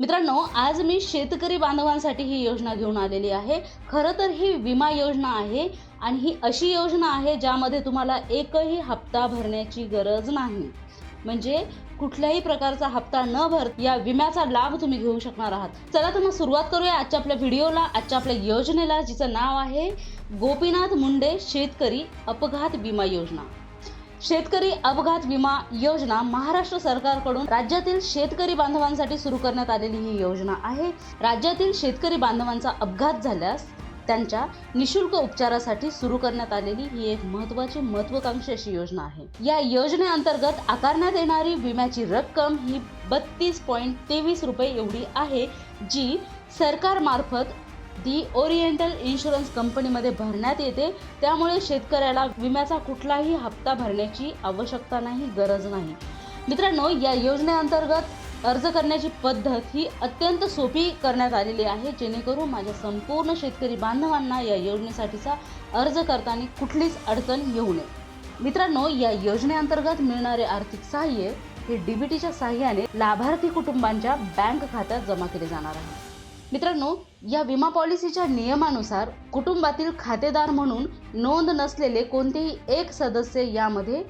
मित्रांनो आज मी शेतकरी बांधवांसाठी ही योजना घेऊन आलेली आहे. खरं तर ही विमा योजना आहे आणि ही अशी योजना आहे ज्यामध्ये तुम्हाला एकही हप्ता भरण्याची गरज नाही. म्हणजे कुठल्याही प्रकारचा हप्ता न भर या विम्याचा लाभ तुम्ही घेऊ शकणार आहात. चला तर मग सुरुवात करूया आजच्या आपल्या व्हिडिओला. आजच्या आपल्या योजनेला जिचं नाव आहे गोपीनाथ मुंडे शेतकरी अपघात विमा योजना. शेतकरी अपघात विमा योजना महाराष्ट्र सरकारकडून राज्यातील शेतकरी बांधवांसाठी सुरू करण्यात आलेली ही योजना आहे. राज्यातील शेतकरी बांधवांचा अपघात झाल्यास त्यांच्या निशुल्क उपचारासाठी सुरू करण्यात आलेली ही एक महत्त्वाची महत्वाकांक्षी अशी योजना आहे. या योजनेअंतर्गत आकारण्यात येणारी विम्याची रक्कम ही बत्तीस पॉईंट तेवीस रुपये एवढी आहे जी सरकारमार्फत दी ओरिएंटल इन्शुरन्स कंपनीमध्ये भरण्यात येते. त्यामुळे शेतकऱ्याला विम्याचा कुठलाही हप्ता भरण्याची आवश्यकता नाही गरज नाही. मित्रांनो या योजनेअंतर्गत अर्ज करण्याची पद्धत ही अत्यंत सोपी करण्यात आलेली आहे जेणेकरून माझ्या संपूर्ण शेतकरी बांधवांना या योजनेसाठीचा अर्ज करताना कुठलीच अडचण येऊ नये. मित्रांनो या योजनेअंतर्गत मिळणारे आर्थिक सहाय्य हे डीबीटीच्या सहाय्याने लाभार्थी कुटुंबांच्या बँक खात्यात जमा केले जाणार आहे. मित्रांनो या विमा पॉलिसीच्या नियमानुसार कुटुंबातील खातेदार म्हणून नोंद नसलेले कोणतेही एक सदस्य यामध्ये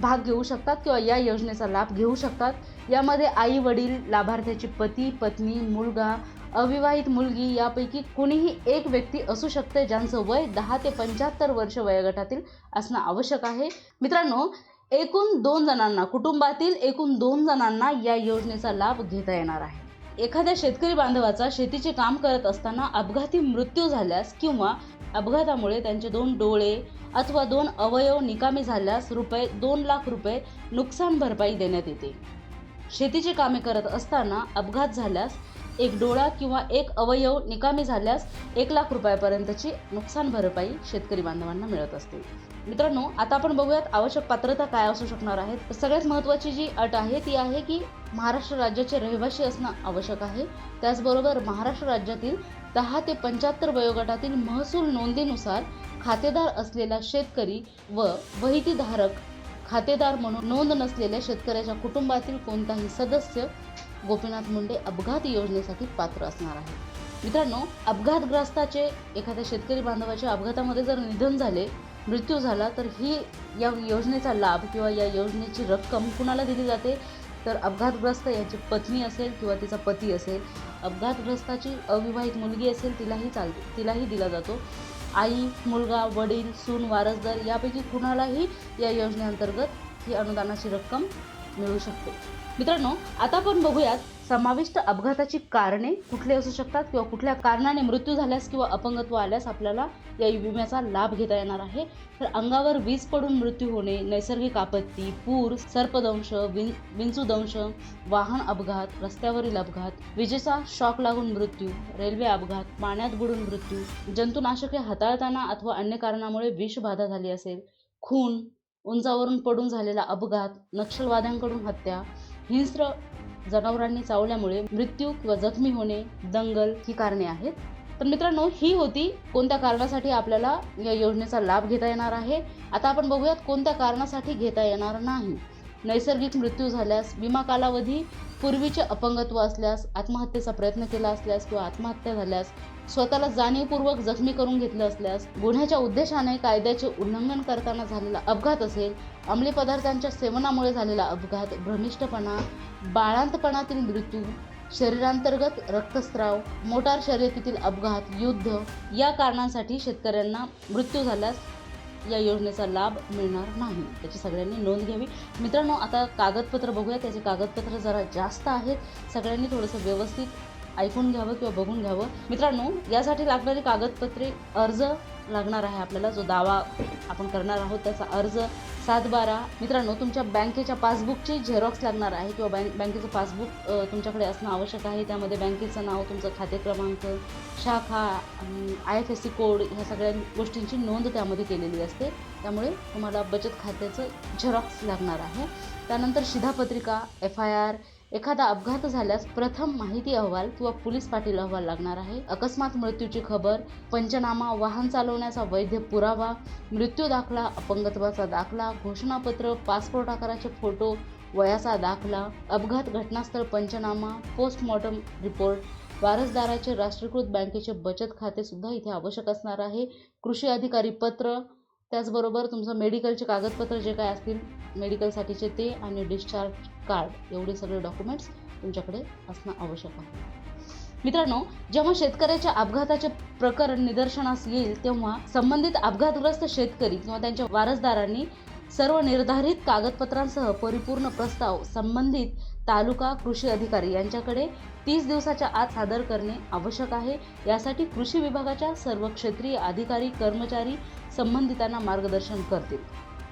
भाग घेऊ शकतात किंवा या योजनेचा लाभ घेऊ शकतात. यामध्ये आई वडील लाभार्थ्याची पती पत्नी मुलगा अविवाहित मुलगी यापैकी कुणीही एक व्यक्ती असू शकते ज्यांचं वय दहा ते पंच्याहत्तर वर्ष वयोगटातील असणं आवश्यक आहे. मित्रांनो एकूण दोन जणांना कुटुंबातील एकूण दोन जणांना या योजनेचा लाभ घेता येणार आहे. एखाद्या शेतकरी बांधवाचा शेतीचे काम करत असताना अपघाती मृत्यू झाल्यास किंवा अपघातामुळे त्यांचे दोन डोळे अथवा दोन अवयव निकामी झाल्यास रुपये दोन लाख रुपये नुकसान भरपाई देण्यात येते. शेतीची कामे करत असताना अपघात झाल्यास एक डोळा किंवा एक अवयव निकामी झाल्यास एक लाख रुपयापर्यंतची नुकसान भरपाई शेतकरी बांधवांना मिळत असते. मित्रांनो आता आपण बघूयात आवश्यक पात्रता काय असू शकणार आहेत. सगळ्यात महत्त्वाची जी अट आहे ती आहे की महाराष्ट्र राज्याचे रहिवासी असणं आवश्यक आहे. त्याचबरोबर महाराष्ट्र राज्यातील दहा ते पंच्याहत्तर वयोगटातील महसूल नोंदीनुसार खातेदार असलेला शेतकरी व वहितीधारक खातेदार म्हणून नोंद नसलेल्या शेतकऱ्याच्या कुटुंबातील कोणताही सदस्य गोपीनाथ मुंडे अपघात योजनेसाठी पात्र असणार आहे मित्रांनो अपघातग्रस्ताचे एखाद्या शेतकरी बांधवाच्या अपघातामध्ये जर निधन झाले मृत्यू झाला तर ही या योजनेचा लाभ किंवा या योजनेची रक्कम कुणाला दिली जाते? तर अपघातग्रस्त याची पत्नी असेल किंवा तिचा पती असेल अपघातग्रस्ताची अविवाहित मुलगी असेल तिलाही चालते तिलाही दिला जातो. आई मुलगा वडील सून वारसदार यापैकी कुणालाही या योजनेअंतर्गत ही अनुदानाची रक्कम मिळू शकते. मित्रांनो आता आपण बघूयात समाविष्ट अपघाताची कारणे कुठली असू शकतात किंवा कुठल्या कारणाने मृत्यू झाल्यास किंवा अपंगत्व आल्यास आपल्याला या विम्याचा लाभ घेता येणार आहे. तर अंगावर वीज पडून मृत्यू होणे नैसर्गिक आपत्ती पूर सर्पदंश विं विंचूदंश वाहन अपघात रस्त्यावरील अपघात विजेचा शॉक लागून मृत्यू रेल्वे अपघात पाण्यात बुडून मृत्यू जंतुनाशके हाताळताना अथवा अन्य कारणामुळे विषबाधा झाली असेल खून उंचावरून पडून झालेला अपघात नक्षलवाद्यांकडून हत्या हिंस्र जनावरांनी चावल्यामुळे मृत्यू किंवा जखमी होणे दंगल ही कारणे आहेत. तर मित्रांनो ही होती कोणत्या कारणासाठी आपल्याला या योजनेचा लाभ घेता येणार आहे? आता आपण बघूयात कोणत्या कारणासाठी घेता येणार नाही. नैसर्गिक मृत्यू झाल्यास विमा कालावधी पूर्वीचे अपंगत्व असल्यास आत्महत्येचा प्रयत्न केला असल्यास किंवा आत्महत्या झाल्यास स्वतःला जाणीवपूर्वक जखमी करून घेतलं असल्यास गुन्ह्याच्या उद्देशाने कायद्याचे उल्लंघन करताना झालेला अपघात असेल अंमली पदार्थांच्या सेवनामुळे झालेला अपघात भ्रमिष्ठपणा बाळांतपणातील मृत्यू शरीरांतर्गत रक्तस्राव मोटार शर्यतीतील अपघात युद्ध या कारणांसाठी शेतकऱ्यांना मृत्यू झाल्यास या योजनेचा लाभ मिळणार नाही. त्याची सगळ्यांनी नोंद घ्यावी. मित्रांनो आता कागदपत्र बघूया त्याचे कागदपत्र जरा जास्त आहेत. सगळ्यांनी थोडंसं व्यवस्थित ऐकून घ्यावं किंवा बघून घ्यावं. मित्रांनो यासाठी लागणारी कागदपत्रे अर्ज लागणार आहे आपल्याला. जो दावा आपण करणार आहोत त्याचा अर्ज सातबारा. मित्रांनो तुमच्या बँकेच्या पासबुकची झेरॉक्स लागणार आहे किंवा बँक बँकेचं पासबुक तुमच्याकडे असणं आवश्यक आहे. त्यामध्ये बँकेचं नाव तुमचं खाते क्रमांक शाखा I F S C code ह्या सगळ्या गोष्टींची नोंद त्यामध्ये केलेली असते. त्यामुळे तुम्हाला बचत खात्याचं झेरॉक्स लागणार आहे. त्यानंतर शिधापत्रिका एफ आय आर एखादा अपघात झाल्यास प्रथम माहिती अहवाल किंवा पोलीस पाटील अहवाल लागणार आहे. अकस्मात मृत्यूची खबर पंचनामा वाहन चालवण्याचा वैध पुरावा मृत्यू दाखला अपंगत्वाचा दाखला घोषणापत्र पासपोर्ट आकाराचे फोटो वयाचा दाखला अपघात घटनास्थळ पंचनामा पोस्टमॉर्टम रिपोर्ट वारसदाराचे राष्ट्रीयकृत बँकेचे बचत खाते सुद्धा इथे आवश्यक असणार आहे. कृषी अधिकारी पत्र त्याचबरोबर तुमचं मेडिकलचे कागदपत्र जे काय असतील मेडिकलसाठीचे ते आणि डिस्चार्ज कार्ड एवढे सगळे डॉक्युमेंट्स तुमच्याकडे असणं आवश्यक आहे. मित्रांनो जेव्हा शेतकऱ्याच्या अपघाताचे प्रकरण निदर्शनास येईल तेव्हा संबंधित अपघातग्रस्त शेतकरी किंवा त्यांच्या वारसदारांनी सर्व निर्धारित कागदपत्रांसह परिपूर्ण प्रस्ताव संबंधित तालुका कृषी अधिकारी यांच्याकडे तीस दिवसाच्या आत सादर करणे आवश्यक आहे. यासाठी कृषी विभागाच्या सर्व क्षेत्रीय अधिकारी कर्मचारी संबंधितांना मार्गदर्शन करतील.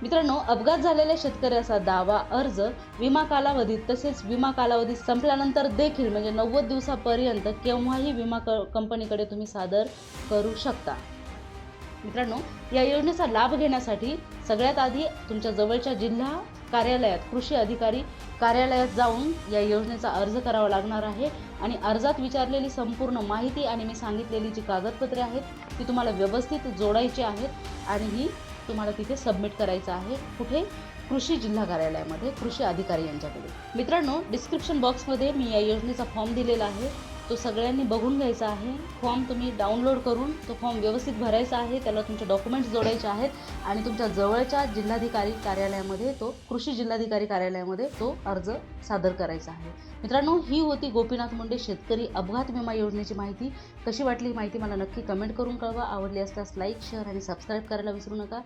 मित्रांनो अपघात झालेल्या शेतकऱ्याचा दावा अर्ज विमा कालावधीत तसेच विमा कालावधी संपल्यानंतर देखील म्हणजे नव्वद दिवसापर्यंत केव्हाही विमा क कंपनीकडे तुम्ही सादर करू शकता. मित्रांनो या योजनेचा लाभ घेण्यासाठी सगळ्यात आधी तुमच्या जवळच्या जिल्हा कार्यालयात कृषी अधिकारी कार्यालयात जाऊन या योजनेचा अर्ज करावा लागणार आहे. आणि अर्जात विचारलेली संपूर्ण माहिती आणि मी सांगितलेली जी कागदपत्रे आहेत ती तुम्हाला व्यवस्थित जोडायची आहेत आणि ही तुम्हाला तिथे सबमिट करायचं आहे कुठे? कृषी जिल्हा कार्यालयामध्ये कृषी अधिकारी यांच्याकडे मित्रांनो डिस्क्रिप्शन बॉक्समध्ये मी या योजनेचा फॉर्म दिलेला आहे. तो सगळ्यांनी बघून घ्यायचा आहे. फॉर्म तुम्ही डाउनलोड करून तो फॉर्म व्यवस्थित भरायचा आहे. त्याला तुमचे डॉक्युमेंट्स जोडायचे आहेत आणि तुमच्या जवळच्या जिल्हाधिकारी कार्यालयामध्ये तो कृषी जिल्हाधिकारी कार्यालयामध्ये तो अर्ज सादर करायचा आहे. मित्रांनो ही होती गोपीनाथ मुंडे शेतकरी अपघात विमा योजनेची माहिती. कशी वाटली ही माहिती मला नक्की कमेंट करून कळवा. आवडली असल्यास लाईक शेअर आणि सबस्क्राईब करायला विसरू नका.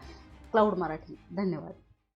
क्लाउड मराठी. धन्यवाद.